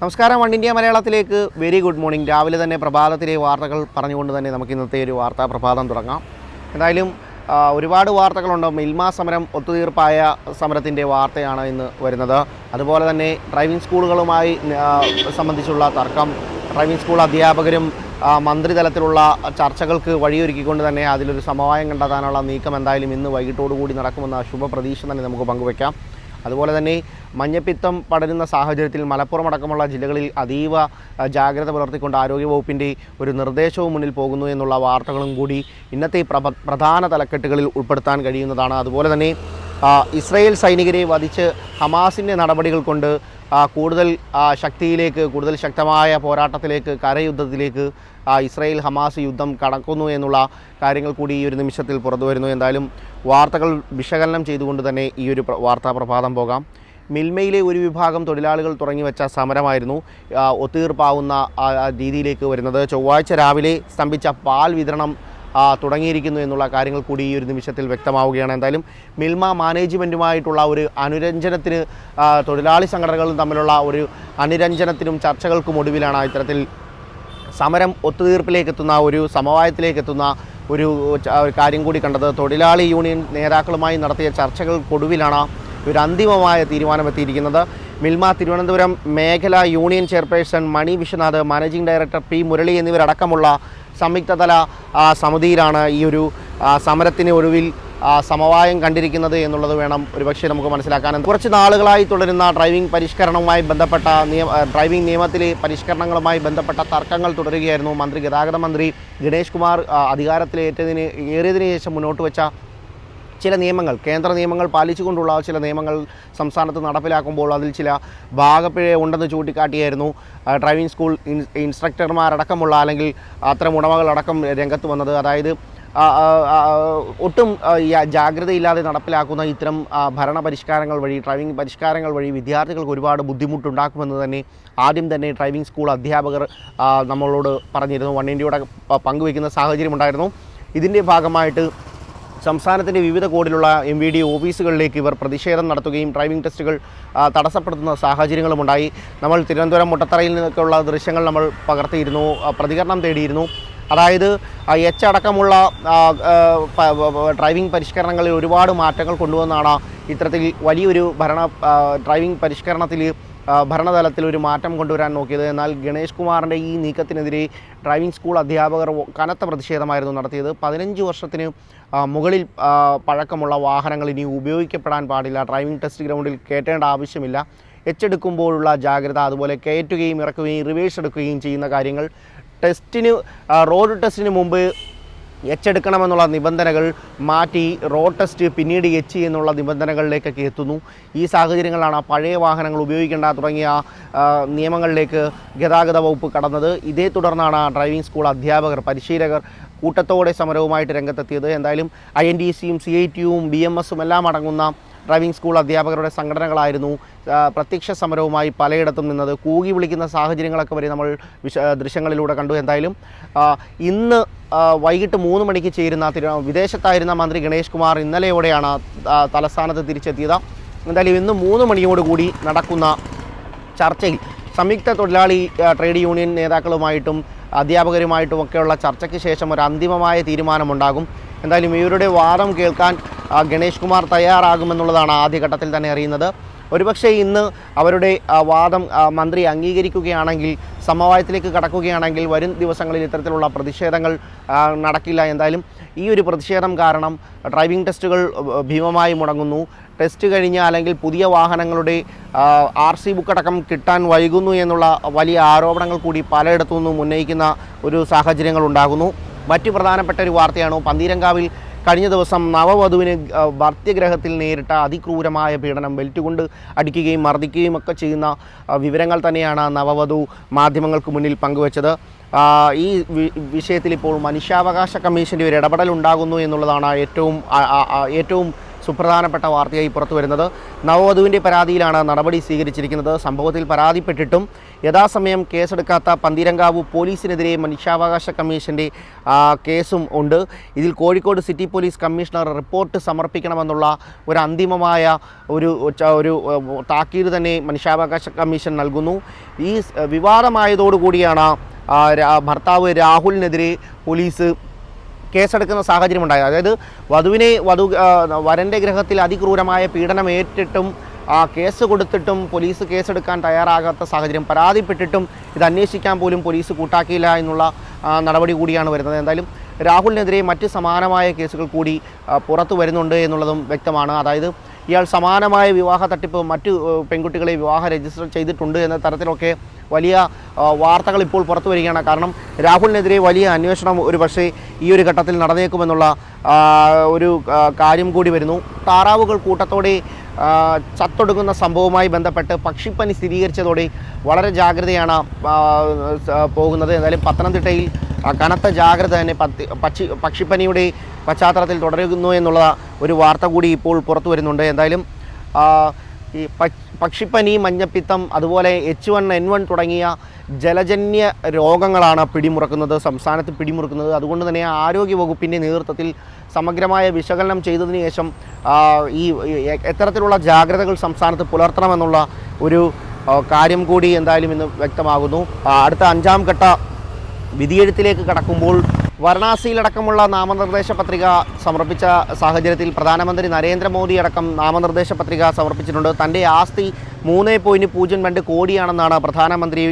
നമസ്കാരം one India മലയാളത്തിലേക്ക്. Very good morning. രാവിലെ തന്നെ പ്രഭാതത്തിലെ വാർത്തകൾ പറഞ്ഞുകൊണ്ട് തന്നെ നമുക്ക് ഇന്നത്തെ ഒരു വാർത്താ പ്രഭാതം തുടങ്ങാം. എന്തായാലും ഒരുപാട് വാർത്തകളുണ്ട്. മിൽമ സമരം ഒത്തുതീർപ്പായ സമരത്തിന്റെ വാർത്തയാണ് ഇന്ന് വരുന്നത്. അതുപോലെ തന്നെ ഡ്രൈവിംഗ് സ്കൂളുകളുമായി സംബന്ധിച്ചുള്ള തർക്കം ഡ്രൈവിംഗ് സ്കൂൾ അധ്യാപകരും മന്ത്രിതലത്തിലുള്ള ചർച്ചകൾക്ക് വഴിയൊരുക്കിക്കൊണ്ട് തന്നെ അതിലൊരു സമവായം കണ്ടെത്താനുള്ള നീക്കം എന്തായാലും ഇന്ന് വൈകിട്ടോടുകൂടി നടക്കുമെന്ന ശുഭപ്രതീക്ഷ തന്നെ നമുക്ക് പങ്കുവയ്ക്കാം അതുപോലെ തന്നെ മഞ്ഞപ്പിത്തം പടരുന്ന സാഹചര്യത്തിൽ മലപ്പുറം അടക്കമുള്ള ജില്ലകളിൽ അതീവ ജാഗ്രത പുലർത്തിക്കൊണ്ട് ആരോഗ്യവകുപ്പിന്റെ ഒരു നിർദ്ദേശവും മുന്നിൽ പോകുന്നു എന്നുള്ള വാർത്തകളും കൂടി ഇന്നത്തെ പ്രധാന തലക്കെട്ടുകളിൽ ഉൾപ്പെടുത്താൻ കഴിയുന്നതാണ്. അതുപോലെ തന്നെ ഇസ്രയേൽ സൈനികരെ വധിച്ച് ഹമാസിന്റെ നടപടികൾ കൊണ്ട് കൂടുതൽ ശക്തിയിലേക്ക് കൂടുതൽ ശക്തമായ പോരാട്ടത്തിലേക്ക് കരയുദ്ധത്തിലേക്ക് ഇസ്രയേൽ ഹമാസ് യുദ്ധം കടക്കുന്നു എന്നുള്ള കാര്യങ്ങൾ കൂടി ഈ ഒരു നിമിഷത്തിൽ പുറത്തു വരുന്നു. എന്തായാലും വാർത്തകൾ വിശകലനം ചെയ്തുകൊണ്ട് തന്നെ ഈ ഒരു വാർത്താ പ്രഭാതം പോകാം. മിൽമയിലെ ഒരു വിഭാഗം തൊഴിലാളികൾ തുടങ്ങി വെച്ച സമരമായിരുന്നു ഒത്തീർപ്പാവുന്ന രീതിയിലേക്ക് വരുന്നത്. ചൊവ്വാഴ്ച രാവിലെ സ്തംഭിച്ച പാൽ വിതരണം തുടങ്ങിയിരിക്കുന്നു എന്നുള്ള കാര്യങ്ങൾ കൂടി ഈ ഒരു നിമിഷത്തിൽ വ്യക്തമാവുകയാണ്. എന്തായാലും മിൽമ മാനേജ്മെന്റുമായിട്ടുള്ള ഒരു അനുരഞ്ജനത്തിന് തൊഴിലാളി സംഘടനകളും തമ്മിലുള്ള ഒരു അനുരഞ്ജനത്തിനും ചർച്ചകൾക്കും ഒടുവിലാണ് ഇത്തരത്തിൽ സമരം ഒത്തുതീർപ്പിലേക്ക് എത്തുന്ന ഒരു സമവായത്തിലേക്ക് എത്തുന്ന ഒരു കാര്യം കൂടി കണ്ടത്. തൊഴിലാളി യൂണിയൻ നേതാക്കളുമായി നടത്തിയ ചർച്ചകൾക്കൊടുവിലാണ് ഒരു അന്തിമമായ തീരുമാനമെത്തിയിരിക്കുന്നത്. മിൽമ തിരുവനന്തപുരം മേഖല union chairperson Mani Viswanath managing director P Murali എന്നിവരടക്കമുള്ള സംയുക്തതല സമിതിയിലാണ് ഈ ഒരു സമരത്തിന് ഒടുവിൽ സമവായം കണ്ടിരിക്കുന്നത് എന്നുള്ളത് വേണം ഒരുപക്ഷെ നമുക്ക് മനസ്സിലാക്കാൻ. കുറച്ച് നാളുകളായി തുടരുന്ന ഡ്രൈവിംഗ് പരിഷ്കരണവുമായി ബന്ധപ്പെട്ട നിയമ ഡ്രൈവിംഗ് നിയമത്തിലെ പരിഷ്കരണങ്ങളുമായി ബന്ധപ്പെട്ട തർക്കങ്ങൾ തുടരുകയായിരുന്നു മന്ത്രി ഗതാഗത മന്ത്രി ഗണേഷ് കുമാർ അധികാരത്തിലേറ്റതിന് ഏറിയതിനു ശേഷം മുന്നോട്ട് വെച്ച ചില നിയമങ്ങൾ കേന്ദ്ര നിയമങ്ങൾ പാലിച്ചുകൊണ്ടുള്ള ചില നിയമങ്ങൾ സംസ്ഥാനത്ത് നടപ്പിലാക്കുമ്പോൾ അതിൽ ചില ഭാഗപ്പിഴ ഉണ്ടെന്ന് ചൂണ്ടിക്കാട്ടിയായിരുന്നു. ഡ്രൈവിംഗ് സ്കൂൾ ഇൻ ഇൻസ്ട്രക്ടർമാരടക്കമുള്ള അല്ലെങ്കിൽ അത്തരം ഉടമകളടക്കം രംഗത്ത് വന്നത്. അതായത് ഒട്ടും ജാഗ്രതയില്ലാതെ നടപ്പിലാക്കുന്ന ഇത്തരം ഭരണ പരിഷ്കാരങ്ങൾ വഴി ഡ്രൈവിംഗ് പരിഷ്കാരങ്ങൾ വഴി വിദ്യാർത്ഥികൾക്ക് ഒരുപാട് ബുദ്ധിമുട്ടുണ്ടാക്കുമെന്ന് തന്നെ ആദ്യം തന്നെ ഡ്രൈവിംഗ് സ്കൂൾ അധ്യാപകർ നമ്മളോട് പറഞ്ഞിരുന്നു. വൺ ഇന്ത്യയുടെ പങ്കുവയ്ക്കുന്ന സാഹചര്യമുണ്ടായിരുന്നു ഇതിന്റെ ഭാഗമായിട്ട് സംസ്ഥാനത്തിന്റെ വിവിധ കോഡിലുള്ള എം വി ഡി ഓഫീസുകളിലേക്ക് ഇവർ പ്രതിഷേധം നടത്തുകയും ഡ്രൈവിംഗ് ടെസ്റ്റുകൾ തടസ്സപ്പെടുത്തുന്ന സാഹചര്യങ്ങളുമുണ്ടായി. നമ്മൾ തിരുവനന്തപുരം മുട്ടത്തറയിൽ നിന്നൊക്കെയുള്ള ദൃശ്യങ്ങൾ നമ്മൾ പകർത്തിയിരുന്നു പ്രതികരണം തേടിയിരുന്നു. അതായത് എച്ച് അടക്കമുള്ള ഡ്രൈവിംഗ് പരിഷ്കരണങ്ങളിൽ ഒരുപാട് മാറ്റങ്ങൾ കൊണ്ടുവന്നാണ് ഇത്തരത്തിൽ വലിയൊരു ഭരണ ഡ്രൈവിംഗ് പരിഷ്കരണത്തിൽ ഭരണതലത്തിൽ ഒരു മാറ്റം കൊണ്ടുവരാൻ നോക്കിയത്. എന്നാൽ ഗണേഷ് കുമാറിന്റെ ഈ നീക്കത്തിനെതിരെ ഡ്രൈവിംഗ് സ്കൂൾ അധ്യാപകർ കനത്ത പ്രതിഷേധമായിരുന്നു നടത്തിയത്. പതിനഞ്ച് വർഷത്തിന് മുകളിൽ പഴക്കമുള്ള വാഹനങ്ങൾ ഇനി ഉപയോഗിക്കപ്പെടാൻ പാടില്ല. ഡ്രൈവിംഗ് ടെസ്റ്റ് ഗ്രൗണ്ടിൽ കയറ്റേണ്ട ആവശ്യമില്ല. എച്ചെടുക്കുമ്പോഴുള്ള ജാഗ്രത അതുപോലെ കയറ്റുകയും ഇറക്കുകയും റിവേഴ്സ് എടുക്കുകയും ചെയ്യുന്ന കാര്യങ്ങൾ ടെസ്റ്റിന് റോഡ് ടെസ്റ്റിന് മുമ്പ് എച്ചെടുക്കണമെന്നുള്ള നിബന്ധനകൾ മാറ്റി റോഡ് ടെസ്റ്റ് പിന്നീട് എച്ച് എന്നുള്ള നിബന്ധനകളിലേക്കൊക്കെ എത്തുന്നു. ഈ സാഹചര്യങ്ങളാണ് പഴയ വാഹനങ്ങൾ ഉപയോഗിക്കേണ്ട തുടങ്ങിയ നിയമങ്ങളിലേക്ക് ഗതാഗത വകുപ്പ് കടന്നത്. ഇതേ തുടർന്നാണ് ഡ്രൈവിംഗ് സ്കൂൾ അധ്യാപകർ പരിശീലകർ കൂട്ടത്തോടെ സമരവുമായിട്ട് രംഗത്തെത്തിയത്. എന്തായാലും ഐ എൻ ഡി സിയും സി ഐ ടിയും ബി എം എസും എല്ലാം അടങ്ങുന്ന ഡ്രൈവിംഗ് സ്കൂൾ അധ്യാപകരുടെ സംഘടനകളായിരുന്നു. പ്രത്യക്ഷ സമരവുമായി പലയിടത്തും നിന്നത്. കൂകി വിളിക്കുന്ന സാഹചര്യങ്ങളൊക്കെ വരെ നമ്മൾ വിശ ദൃശ്യങ്ങളിലൂടെ കണ്ടു. എന്തായാലും ഇന്ന് വൈകിട്ട് മൂന്ന് മണിക്ക് ചേരുന്ന തിരു വിദേശത്തായിരുന്ന മന്ത്രി ഗണേഷ് കുമാർ ഇന്നലെയോടെയാണ് തലസ്ഥാനത്ത് തിരിച്ചെത്തിയത്. എന്തായാലും ഇന്ന് മൂന്ന് മണിയോടുകൂടി നടക്കുന്ന ചർച്ചയിൽ സംയുക്ത തൊഴിലാളി ട്രേഡ് യൂണിയൻ നേതാക്കളുമായിട്ടും അധ്യാപകരുമായിട്ടും ഒക്കെയുള്ള ചർച്ചയ്ക്ക് ശേഷം ഒരു അന്തിമമായ തീരുമാനമുണ്ടാകും. എന്തായാലും ഇവരുടെ വാദം കേൾക്കാൻ ഗണേഷ് കുമാർ തയ്യാറാകുമെന്നുള്ളതാണ് ആദ്യഘട്ടത്തിൽ തന്നെ അറിയുന്നത്. ഒരുപക്ഷെ ഇന്ന് അവരുടെ വാദം മന്ത്രി അംഗീകരിക്കുകയാണെങ്കിൽ സമവായത്തിലേക്ക് കടക്കുകയാണെങ്കിൽ വരും ദിവസങ്ങളിൽ ഇത്തരത്തിലുള്ള പ്രതിഷേധങ്ങൾ നടക്കില്ല. എന്തായാലും ഈ ഒരു പ്രതിഷേധം കാരണം ഡ്രൈവിംഗ് ടെസ്റ്റുകൾ ഭീമമായി മുടങ്ങുന്നു. ടെസ്റ്റ് കഴിഞ്ഞ അല്ലെങ്കിൽ പുതിയ വാഹനങ്ങളുടെ ആർ സി ബുക്ക് അടക്കം കിട്ടാൻ വൈകുന്നു എന്നുള്ള വലിയ ആരോപണങ്ങൾ കൂടി പലയിടത്തു നിന്നും ഉന്നയിക്കുന്ന ഒരു സാഹചര്യങ്ങൾ ഉണ്ടാകുന്നു. മറ്റു പ്രധാനപ്പെട്ട ഒരു വാർത്തയാണ് പന്തീരങ്കാവിൽ കഴിഞ്ഞ ദിവസം നവവധുവിന് ഭർത്യഗ്രഹത്തിൽ നേരിട്ട അതിക്രൂരമായ പീഡനം ബെൽറ്റ് കൊണ്ട് അടിക്കുകയും മർദ്ദിക്കുകയും ഒക്കെ ചെയ്യുന്ന വിവരങ്ങൾ തന്നെയാണ് നവവധു മാധ്യമങ്ങൾക്ക് മുന്നിൽ പങ്കുവച്ചത്. ഈ വിഷയത്തിൽ ഇപ്പോൾ മനുഷ്യാവകാശ കമ്മീഷന്റെ ഒരു ഇടപെടൽ ഉണ്ടാകുന്നു എന്നുള്ളതാണ് ഏറ്റവും ഏറ്റവും സുപ്രധാനപ്പെട്ട വാർത്തയായി പുറത്തു വരുന്നത്. നവവധുവിന്റെ പരാതിയിലാണ് നടപടി സ്വീകരിച്ചിരിക്കുന്നത്. സംഭവത്തിൽ പരാതിപ്പെട്ടിട്ടും യഥാസമയം കേസെടുക്കാത്ത പന്തീരങ്കാവ് പോലീസിനെതിരെ മനുഷ്യാവകാശ കമ്മീഷന്റെ കേസും ഉണ്ട്. ഇതിൽ Kozhikode city police commissioner report സമർപ്പിക്കണമെന്നുള്ള ഒരു അന്തിമമായ ഒരു ഒരു താക്കീത് തന്നെ മനുഷ്യാവകാശ കമ്മീഷൻ നൽകുന്നു. ഈ വിവാദമായതോടുകൂടിയാണ് ഭർത്താവ് രാഹുലിനെതിരെ പോലീസ് കേസെടുക്കുന്ന സാഹചര്യം ഉണ്ടായത് അതായത് വധുവിനെ വധു വരന്റെ ഗ്രഹത്തിൽ അതിക്രൂരമായ പീഡനം ഏറ്റിട്ടും ആ കേസ് കൊടുത്തിട്ടും പോലീസ് കേസെടുക്കാൻ തയ്യാറാകാത്ത സാഹചര്യം പരാതിപ്പെട്ടിട്ടും ഇത് അന്വേഷിക്കാൻ പോലും പോലീസ് കൂട്ടാക്കിയില്ല എന്നുള്ള നടപടി കൂടിയാണ് വരുന്നത്. എന്തായാലും രാഹുലിനെതിരെ മറ്റ് സമാനമായ കേസുകൾ കൂടി പുറത്തു വരുന്നുണ്ട് എന്നുള്ളതും വ്യക്തമാണ്. അതായത് ഇയാൾ സമാനമായ വിവാഹ തട്ടിപ്പ് മറ്റു പെൺകുട്ടികളെ വിവാഹ രജിസ്റ്റർ ചെയ്തിട്ടുണ്ട് എന്ന തരത്തിലൊക്കെ വലിയ വാർത്തകൾ ഇപ്പോൾ പുറത്തു വരികയാണ്. കാരണം രാഹുലിനെതിരെ വലിയ അന്വേഷണം ഒരു പക്ഷേ ഈ ഒരു ഘട്ടത്തിൽ നടന്നേക്കുമെന്നുള്ള ഒരു കാര്യം കൂടി വരുന്നു. താറാവുകൾ കൂട്ടത്തോടെ ചത്തൊടുക്കുന്ന സംഭവവുമായി ബന്ധപ്പെട്ട് പക്ഷിപ്പനി സ്ഥിരീകരിച്ചതോടെ വളരെ ജാഗ്രതയാണ് പോകുന്നത്. എന്തായാലും പത്തനംതിട്ടയിൽ കനത്ത ജാഗ്രത തന്നെ പത്തി പക്ഷി പക്ഷിപ്പനിയുടെ പശ്ചാത്തലത്തിൽ തുടരുന്നു എന്നുള്ള ഒരു വാർത്ത കൂടി ഇപ്പോൾ പുറത്തു വരുന്നുണ്ട്. എന്തായാലും ഈ പക്ഷിപ്പനി മഞ്ഞപ്പിത്തം അതുപോലെ എച്ച് വൺ എൻ വൺ തുടങ്ങിയ ജലജന്യ രോഗങ്ങളാണ് പിടിമുറക്കുന്നത് സംസ്ഥാനത്ത് പിടിമുറുക്കുന്നത്. അതുകൊണ്ട് തന്നെ ആരോഗ്യ വകുപ്പിന്റെ നേതൃത്വത്തിൽ സമഗ്രമായ വിശകലനം ചെയ്തതിന് ശേഷം ഈ എത്തരത്തിലുള്ള ജാഗ്രതകൾ സംസ്ഥാനത്ത് പുലർത്തണമെന്നുള്ള ഒരു കാര്യം കൂടി എന്തായാലും ഇന്ന് വ്യക്തമാകുന്നു. അടുത്ത അഞ്ചാം ഘട്ട വിധിയെഴുത്തിലേക്ക് കടക്കുമ്പോൾ വാരണാസിയിലടക്കമുള്ള നാമനിർദ്ദേശ പത്രിക സമർപ്പിച്ച സാഹചര്യത്തിൽ പ്രധാനമന്ത്രി നരേന്ദ്രമോദി അടക്കം നാമനിർദ്ദേശ പത്രിക സമർപ്പിച്ചിട്ടുണ്ട്. തന്റെ ആസ്തി മൂന്ന് പോയിന്റ് പൂജ്യം രണ്ട് കോടിയാണെന്നാണ് പ്രധാനമന്ത്രി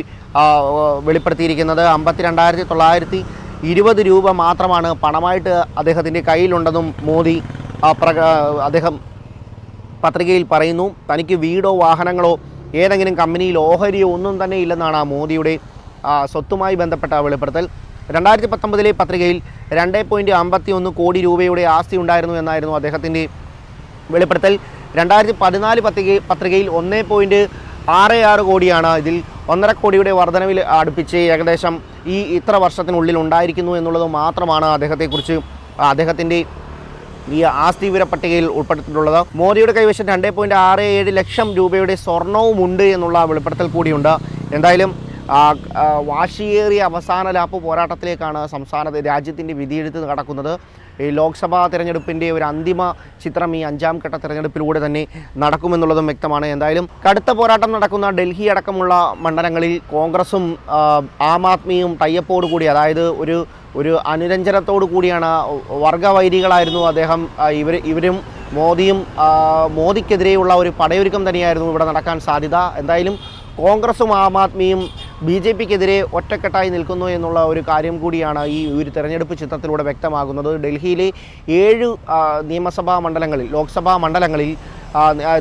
വെളിപ്പെടുത്തിയിരിക്കുന്നത്. അമ്പത്തി രണ്ടായിരത്തി തൊള്ളായിരത്തി ഇരുപത് രൂപ മാത്രമാണ് പണമായിട്ട് അദ്ദേഹത്തിന്റെ കയ്യിലുണ്ടെന്നും മോദി അദ്ദേഹം പത്രികയിൽ പറയുന്നു. തനിക്ക് വീടോ വാഹനങ്ങളോ ഏതെങ്കിലും കമ്പനിയിൽ ഓഹരിയോ ഒന്നും തന്നെ ഇല്ലെന്നാണ് മോദിയുടെ സ്വത്തുമായി ബന്ധപ്പെട്ട വെളിപ്പെടുത്തൽ. രണ്ടായിരത്തി പത്തൊമ്പതിലെ പത്രികയിൽ രണ്ട് പോയിന്റ് അമ്പത്തി ഒന്ന് കോടി രൂപയുടെ ആസ്തി ഉണ്ടായിരുന്നു എന്നായിരുന്നു അദ്ദേഹത്തിന്റെ വെളിപ്പെടുത്തൽ. രണ്ടായിരത്തി പതിനാല് പത്രിക പത്രികയിൽ ഒന്ന് പോയിന്റ് ആറ് ആറ് കോടിയാണ് ഇതിൽ ഒന്നര കോടിയുടെ വർധനവിൽ അടുപ്പിച്ച് ഏകദേശം ഈ ഇത്ര വർഷത്തിനുള്ളിൽ ഉണ്ടായിരിക്കുന്നു എന്നുള്ളത് മാത്രമാണ് അദ്ദേഹത്തെക്കുറിച്ച് അദ്ദേഹത്തിന്റെ ഈ ആസ്തി വിവര പട്ടികയിൽ ഉൾപ്പെടുത്തിയിട്ടുള്ളത്. മോദിയുടെ കൈവശം രണ്ട് പോയിന്റ് ആറ് ഏഴ് ലക്ഷം രൂപയുടെ സ്വർണവുമുണ്ട് എന്നുള്ള വെളിപ്പെടുത്തൽ കൂടിയുണ്ട്. എന്തായാലും വാശിയേറിയ അവസാന ലാപ്പ് പോരാട്ടത്തിലേക്കാണ് സംസ്ഥാനത്ത് രാജ്യത്തിന്റെ വിധിയെഴുത്ത് നടക്കുന്നത്. ഈ ലോക്സഭാ തിരഞ്ഞെടുപ്പിന്റെ ഒരു അന്തിമ ചിത്രം ഈ അഞ്ചാം ഘട്ട തിരഞ്ഞെടുപ്പിലൂടെ തന്നെ നടക്കുമെന്നുള്ളതും വ്യക്തമാണ്. എന്തായാലും കടുത്ത പോരാട്ടം നടക്കുന്ന ഡൽഹി അടക്കമുള്ള മണ്ഡലങ്ങളിൽ കോൺഗ്രസും ആം ആദ്മിയും ടൈയപ്പോട് കൂടി അതായത് ഒരു ഒരു അനുരഞ്ജനത്തോടു കൂടിയാണ് വർഗവൈരികളായിരുന്നു അദ്ദേഹം ഇവർ ഇവരും മോദിയും മോദിക്കെതിരെയുള്ള ഒരു പടയൊരുക്കം തന്നെയായിരുന്നു ഇവിടെ നടക്കാൻ സാധ്യത. എന്തായാലും കോൺഗ്രസും ആം ആദ്മിയും ബി ജെ പിക്കെതിരെ ഒറ്റക്കെട്ടായി നിൽക്കുന്നു എന്നുള്ള ഒരു കാര്യം കൂടിയാണ് ഈ ഒരു തെരഞ്ഞെടുപ്പ് ചിത്രത്തിലൂടെ വ്യക്തമാകുന്നത്. ഡൽഹിയിലെ ഏഴ് നിയമസഭാ മണ്ഡലങ്ങളിൽ ലോക്സഭാ മണ്ഡലങ്ങളിൽ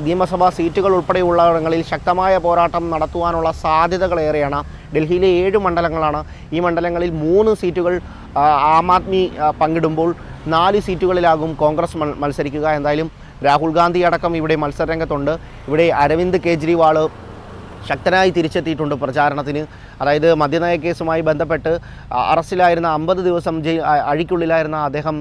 നിയമസഭാ സീറ്റുകൾ ഉൾപ്പെടെയുള്ളയിടങ്ങളിൽ ശക്തമായ പോരാട്ടം നടത്തുവാനുള്ള സാധ്യതകളേറെയാണ്. ഡൽഹിയിലെ ഏഴ് മണ്ഡലങ്ങളാണ് ഈ മണ്ഡലങ്ങളിൽ മൂന്ന് സീറ്റുകൾ ആം ആദ്മി പങ്കിടുമ്പോൾ നാല് സീറ്റുകളിലാകും കോൺഗ്രസ് മത്സരിക്കുക. എന്തായാലും രാഹുൽ ഗാന്ധി അടക്കം ഇവിടെ മത്സരരംഗത്തുണ്ട്. ഇവിടെ അരവിന്ദ് കെജ്രിവാൾ ശക്തനായി തിരിച്ചെത്തിയിട്ടുണ്ട് പ്രചാരണത്തിന്. അതായത് മദ്യനയ കേസുമായി ബന്ധപ്പെട്ട് അറസ്റ്റിലായിരുന്ന അമ്പത് ദിവസം ജയി അഴിക്കുള്ളിലായിരുന്ന അദ്ദേഹം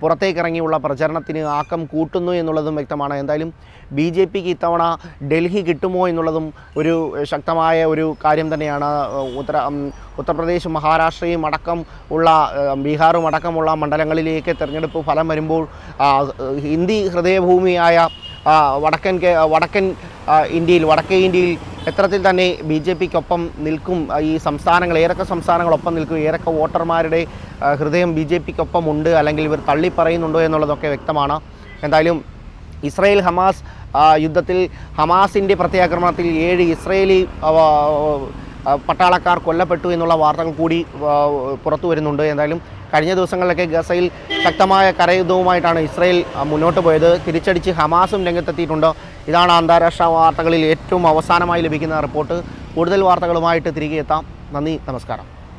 പുറത്തേക്കിറങ്ങിയുള്ള പ്രചരണത്തിന് ആക്കം കൂട്ടുന്നു എന്നുള്ളതും വ്യക്തമാണ്. എന്തായാലും ബി ജെ പിക്ക് ഇത്തവണ ഡൽഹി കിട്ടുമോ എന്നുള്ളതും ഒരു ശക്തമായ ഒരു കാര്യം തന്നെയാണ്. ഉത്തര ഉത്തർപ്രദേശ് മഹാരാഷ്ട്രയും അടക്കം ഉള്ള ബീഹാറും അടക്കമുള്ള മണ്ഡലങ്ങളിലേക്ക് തിരഞ്ഞെടുപ്പ് ഫലം വരുമ്പോൾ ഹിന്ദി ഹൃദയഭൂമിയായ വടക്കൻ വടക്കൻ ഇന്ത്യയിൽ വടക്കേ ഇന്ത്യയിൽ എത്രത്തിൽ തന്നെ ബി ജെ പിക്കൊപ്പം നിൽക്കും ഈ സംസ്ഥാനങ്ങൾ ഏതൊക്കെ സംസ്ഥാനങ്ങളൊപ്പം നിൽക്കും ഏതൊക്കെ വോട്ടർമാരുടെ ഹൃദയം ബി ജെ പിക്കൊപ്പം ഉണ്ട് അല്ലെങ്കിൽ ഇവർ തള്ളിപ്പറയുന്നുണ്ടോ എന്നുള്ളതൊക്കെ വ്യക്തമാണ്. എന്തായാലും ഇസ്രയേൽ ഹമാസ് യുദ്ധത്തിൽ ഹമാസിന്റെ പ്രത്യാക്രമണത്തിൽ ഏഴ് ഇസ്രയേലി പട്ടാളക്കാർ കൊല്ലപ്പെട്ടു എന്നുള്ള വാർത്തകൾ കൂടി പുറത്തു വരുന്നുണ്ട്. എന്തായാലും കഴിഞ്ഞ ദിവസങ്ങളിലൊക്കെ ഗസയിൽ ശക്തമായ കരയുദ്ധവുമായിട്ടാണ് ഇസ്രയേൽ മുന്നോട്ട് പോയത്. തിരിച്ചടിച്ച് ഹമാസും രംഗത്തെത്തിയിട്ടുണ്ട്. ഇതാണ് അന്താരാഷ്ട്ര വാർത്തകളിൽ ഏറ്റവും അവസാനമായി ലഭിക്കുന്ന റിപ്പോർട്ട്. കൂടുതൽ വാർത്തകളുമായിട്ട് തിരികെ എത്താം. നന്ദി നമസ്കാരം.